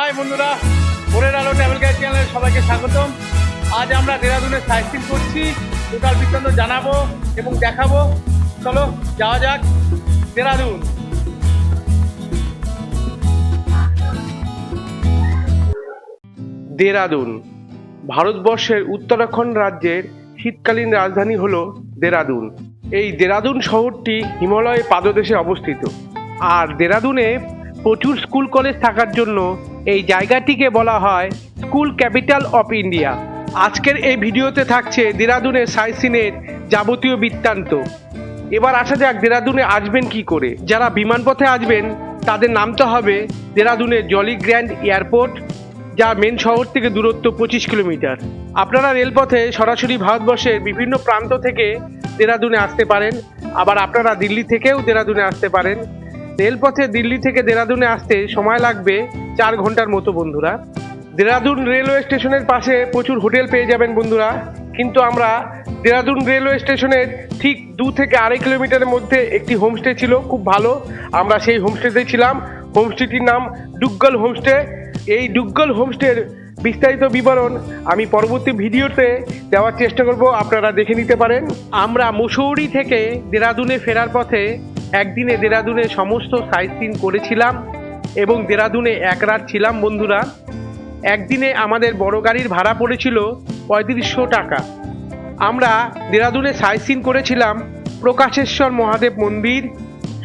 High বন্ধুরা, ভোরের আলো ট্রাভেল গাইড চ্যানেলে সবাইকে স্বাগতম। আজ আমরা দেরাদুনে সাইক্লিং করছি টোটাল বৃত্তান্ত জানাব এবং দেখাবো। চলো, যাওয়া যাক দেরাদুন। দেরাদুন, ভারতবর্ষের উত্তরাখণ্ড রাজ্যের শীতকালীন রাজধানী হল দেরাদুন। এই দেরাদুন শহরটি হিমালয় পাদদেশে অবস্থিত। আর দেরাদুনে প্রচুর স্কুল কলেজ থাকার জন্য এই জায়গাটিকে বলা হয় স্কুল ক্যাপিটাল অফ ইন্ডিয়া। আজকের এই ভিডিওতে থাকছে দেরাদুনের সাইসিনের যাবতীয় বৃত্তান্ত। এবার আসা যাক দেরাদুনে আসবেন কি করে। যারা বিমানপথে আসবেন, তাদের নামতে হবে দেরাদুনের জলি গ্র্যান্ড এয়ারপোর্ট, যা মেন শহর থেকে দূরত্ব পঁচিশ কিলোমিটার। আপনারা রেলপথে সরাসরি ভারতবর্ষের বিভিন্ন প্রান্ত থেকে দেরাদুনে আসতে পারেন। আবার আপনারা দিল্লি থেকেও দেরাদুনে আসতে পারেন। রেলপথে দিল্লি থেকে দেরাদুনে আসতে সময় লাগবে চার ঘণ্টার মতো, বন্ধুরা। দেরাদুন রেলওয়ে স্টেশনের পাশে প্রচুর হোটেল পেয়ে যাবেন, বন্ধুরা। কিন্তু আমরা দেরাদুন রেলওয়ে স্টেশনের ঠিক দু থেকে আড়াই কিলোমিটারের মধ্যে একটি হোমস্টে ছিল, খুব ভালো। আমরা সেই হোমস্টেতে ছিলাম। হোমস্টেটির নাম ডুগ্গল হোমস্টে। এই ডুগ্গল হোমস্টের বিস্তারিত বিবরণ আমি পরবর্তী ভিডিওতে দেওয়ার চেষ্টা করব, আপনারা দেখে নিতে পারেন। আমরা মুসৌরি থেকে দেরাদুনে ফেরার পথে একদিনে দেরাদুনে সমস্ত সাইট সিন করেছিলাম এবং দেরাদুনে এক রাত ছিলাম বন্ধুরা। একদিনে আমাদের বড় গাড়ির ভাড়া পড়েছিল পঁয়ত্রিশশো টাকা। আমরা দেরাদুনে সাইট সিন করেছিলাম প্রকাশেশ্বর মহাদেব মন্দির,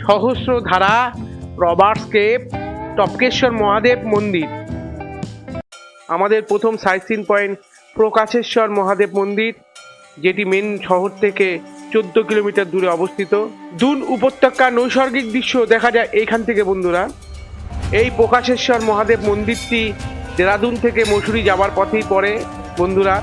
সহস্রধারা রবার্টস কেপ টপকেশ্বর মহাদেব মন্দির। আমাদের প্রথম sightseeing point Prakasheshwar Mahadev মন্দির, যেটি মেন শহর থেকে চোদ্দ কিলোমিটার দূরে অবস্থিত। দুন উপত্যকা নৈসর্গিক দৃশ্য দেখা যায় এইখান থেকে, বন্ধুরা। এই প্রকাশেশ্বর মহাদেব মন্দিরটি দেরাদুন থেকে মসুরি যাওয়ার পথেই পড়ে, বন্ধুরা।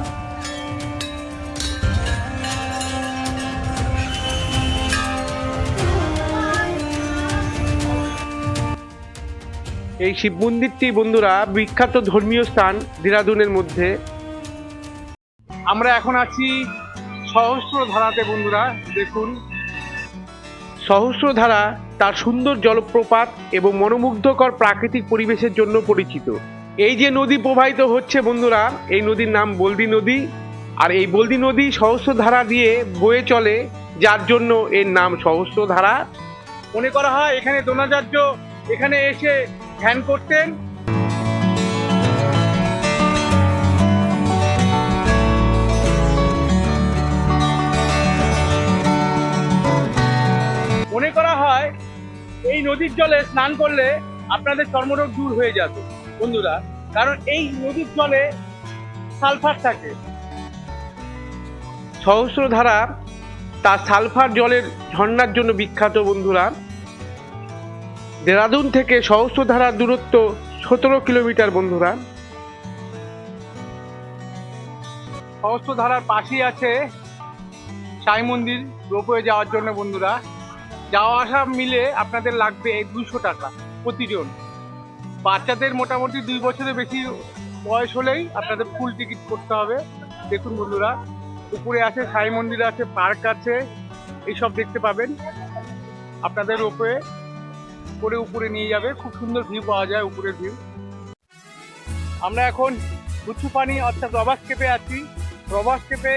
এই শিব মন্দিরটি, বন্ধুরা, বিখ্যাত ধর্মীয় স্থান দেরাদুনের মধ্যে। আমরা এখন আছি সহস্রধারাতে বন্ধুরা, দেখুন। সহস্র ধারা তার সুন্দর জলপ্রপাত এবং মনোমুগ্ধকর প্রাকৃতিক পরিবেশের জন্য পরিচিত। এই যে নদী প্রবাহিত হচ্ছে বন্ধুরা, এই নদীর নাম বলদি নদী। আর এই বলদি নদী সহস্র ধারা দিয়ে বয়ে চলে, যার জন্য এর নাম সহস্র ধারা। মনে করা হয় এখানে দ্রোণাচার্য এখানে এসে ধ্যান করতেন। এই নদীর জলে স্নান করলে আপনাদের চর্মরোগ দূর হয়ে যেত বন্ধুরা। কারণ এই নদীর জলে সালফার থাকে। সহস্রধারা তার সালফার জলের ঝর্ণার জন্য বিখ্যাত, বন্ধুরা। দেরাদুন থেকে সহস্রধারার দূরত্ব সতেরো কিলোমিটার, বন্ধুরা। সহস্রধারার পাশেই আছে সাই মন্দির, রোপওয়ে যাওয়ার জন্য, বন্ধুরা। যাওয়া আসা মিলে আপনাদের লাগবে দুশো টাকা প্রতিজন। বাচ্চাদের মোটামুটি দুই বছরের বেশি বয়স হলেই আপনাদের ফুল টিকিট করতে হবে। দেখুন বন্ধুরা, উপরে আছে সাই মন্দির আছে পার্ক আছে, এইসব দেখতে পাবেন। আপনাদের ওপরে করে উপরে নিয়ে যাবে, খুব সুন্দর ভিউ পাওয়া যায় উপরের ভিউ আমরা এখন পানি অর্থাৎ রবার্স কেপে আছি। রবার্স কেপে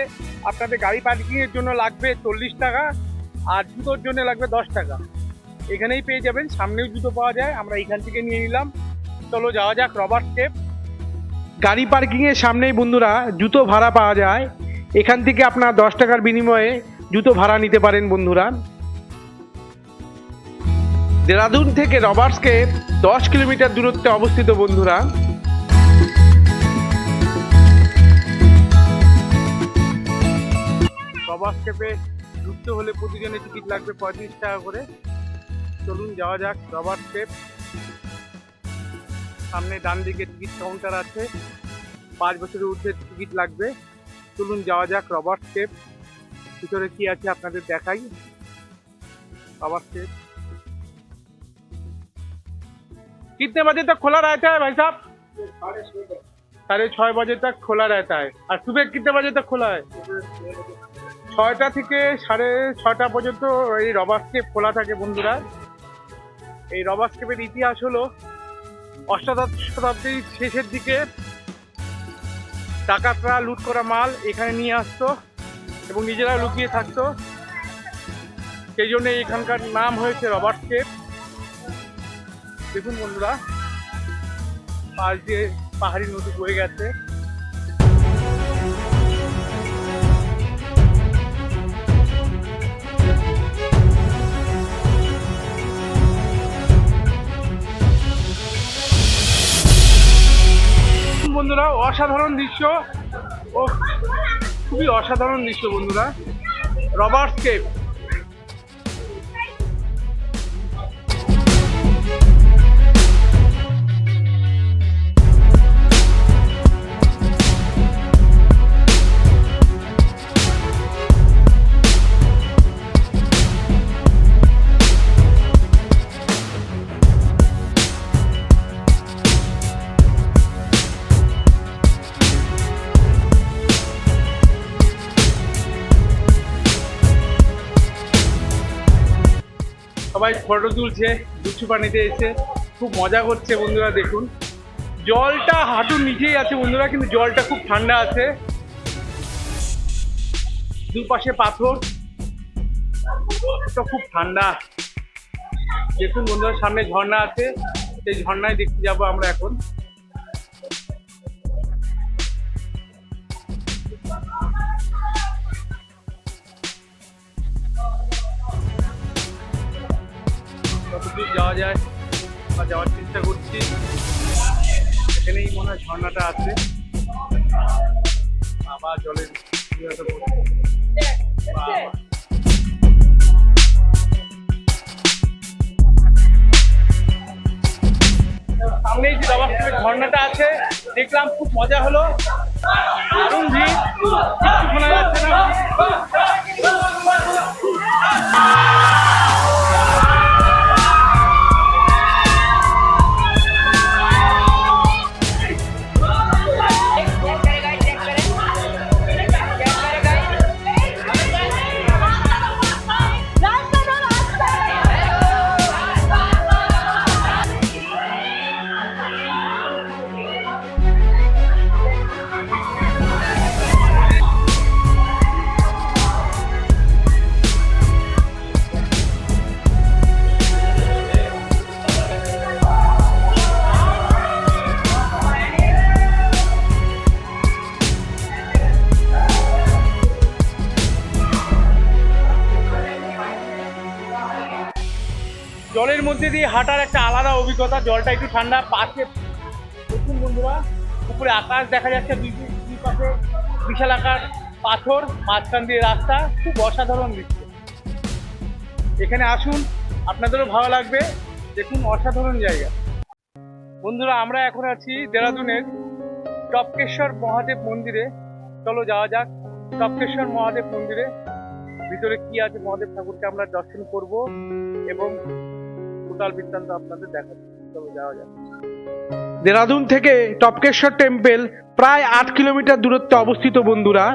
আপনাদের গাড়ি পার্কিংয়ের জন্য লাগবে চল্লিশ টাকা। আর জুতোর জন্য লাগবে দশ টাকা। এখানেই পেয়ে যাবেন, সামনেও জুতো পাওয়া যায়, আমরা এখান থেকে নিয়ে নিলাম। চলো যাওয়া যাক রবার স্টেপ গাড়ি পার্কিং এর সামনেই বন্ধুরা, জুতো ভাড়া পাওয়া যায়। এখান থেকে আপনার দশ টাকার বিনিময়ে জুতো ভাড়া নিতে পারেন বন্ধুরা। দেরাদুন থেকে রবার্টসকে দশ কিলোমিটার দূরত্বে অবস্থিত বন্ধুরা। রবার্টস কেপে ঢুকতে হলে প্রতিজনের টিকিট লাগবে পঁয়ত্রিশ টাকা করে চলুন যাওয়া যাক রবার্ট স্টেপ সামনে ডান দিকে টিকিট কাউন্টার আছে পাঁচ বছরের ঊর্ধ্বে টিকিট লাগবে চলুন যাওয়া যাক রবার্ট স্টেপ ভিতরে কি আছে আপনাদের দেখাই रबर्ट स्टेप कितने बजे तक खुला रहता है भाई साहब साढ़े छः बजे तक खुला रहता है और सुबह कितने बजे तक खुला है ছয়টা থেকে সাড়ে ছটা পর্যন্ত এই রবার স্কেপ খোলা থাকে বন্ধুরা। এই রবার স্কেপের ইতিহাস হলো অষ্টাদশ শতাব্দীর শেষের দিকে ডাকাতরা লুট করা মাল এখানে নিয়ে আসতো এবং নিজেরা লুকিয়ে থাকতো। সেই জন্য এখানকার নাম হয়েছে রবার্ট কেপ দেখুন বন্ধুরা, পাশ দিয়ে পাহাড়ি নদী বয়ে গেছে। অসাধারণ দৃশ্য। ও খুবই অসাধারণ দৃশ্য বন্ধুরা। রবার্ট কেপ সবাই ফটো তুলছে দুচু পানিতে এসে খুব মজা করছে বন্ধুরা, দেখুন। জলটা হাঁটুর নিচেই আছে বন্ধুরা, কিন্তু জলটা খুব ঠান্ডা আছে। দুপাশে পাথর, তো খুব ঠান্ডা। দেখুন বন্ধুরা, সামনে ঝর্ণা আছে, সেই ঝর্ণায় দেখতে যাব আমরা এখন। কতদূর যাওয়া যায় বা যাওয়ার চেষ্টা করছি। এখানেই মনে হয় ঝর্ণাটা আছে। আবার জলের। সামনেই যে দাবার ঝর্ণাটা আছে, দেখলাম খুব মজা হলো। দারুণ ভিড়। শোনা যাচ্ছে না। মধ্যে দিয়ে হাঁটার একটা আলাদা অভিজ্ঞতা, জলটা একটু ঠান্ডা, পাশে দেখুন বন্ধুরা, উপরে আকাশ দেখা যাচ্ছে পাশে বিশাল আকার পাথর, মাঝখান দিয়ে রাস্তা, খুব অসাধারণ দৃশ্য। এখানে আসুন, আপনাদেরও ভালো লাগবে, দেখুন অসাধারণ জায়গা। বন্ধুরা, আমরা এখন আছি দেরাদুনের টপকেশ্বর মহাদেব মন্দিরে। চলো যাওয়া যাক, টপকেশ্বর মহাদেব মন্দিরে। ভিতরে কি আছে মহাদেব ঠাকুরকে আমরা দর্শন করব এবং টোটাল বৃত্তান্ত আপনাদের দেখাবো চলো যাওয়া যাক। দেরাদুন থেকে টপকেশ্বর টেম্পল প্রায় আট কিলোমিটার দূরত্বে অবস্থিত, বন্ধুরা।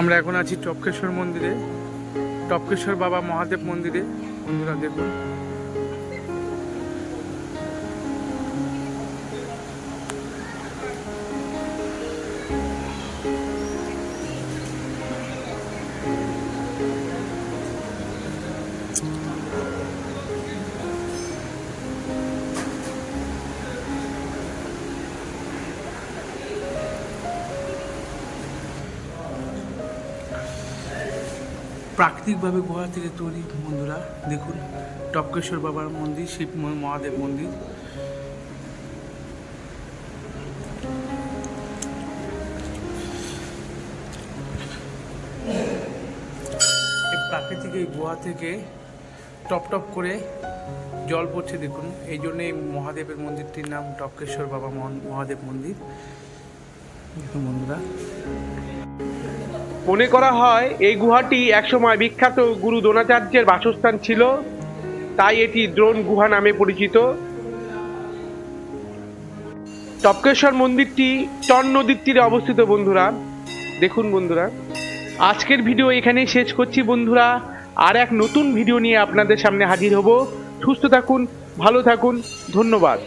আমরা এখন আছি টপকেশ্বর মন্দিরে। টপকেশ্বর বাবা মহাদেব মন্দিরে। বন্ধুরা, দেখুন। প্রাকৃতিকভাবে গুহা থেকে তৈরি বন্ধুরা, দেখুন, টপকেশ্বর বাবার মন্দির, শিব মহাদেব মন্দির। প্রাকৃতিক এই গুহা থেকে টপ টপ করে জল পড়ছে, দেখুন। এই জন্য এই মহাদেবের মন্দিরটির নাম টপকেশ্বর বাবা মহা- মহাদেব মন্দির। দেখুন বন্ধুরা। মনে করা হয় এই গুহাটি একসময় বিখ্যাত গুরু দ্রোণাচার্যের বাসস্থান ছিল, তাই এটি দ্রোণ গুহা নামে পরিচিত। টপকেশ্বর মন্দিরটি টন নদীর তীরে অবস্থিত বন্ধুরা। দেখুন বন্ধুরা, আজকের ভিডিও এখানেই শেষ করছি বন্ধুরা। আর এক নতুন ভিডিও নিয়ে আপনাদের সামনে হাজির হব। সুস্থ থাকুন, ভালো থাকুন, ধন্যবাদ।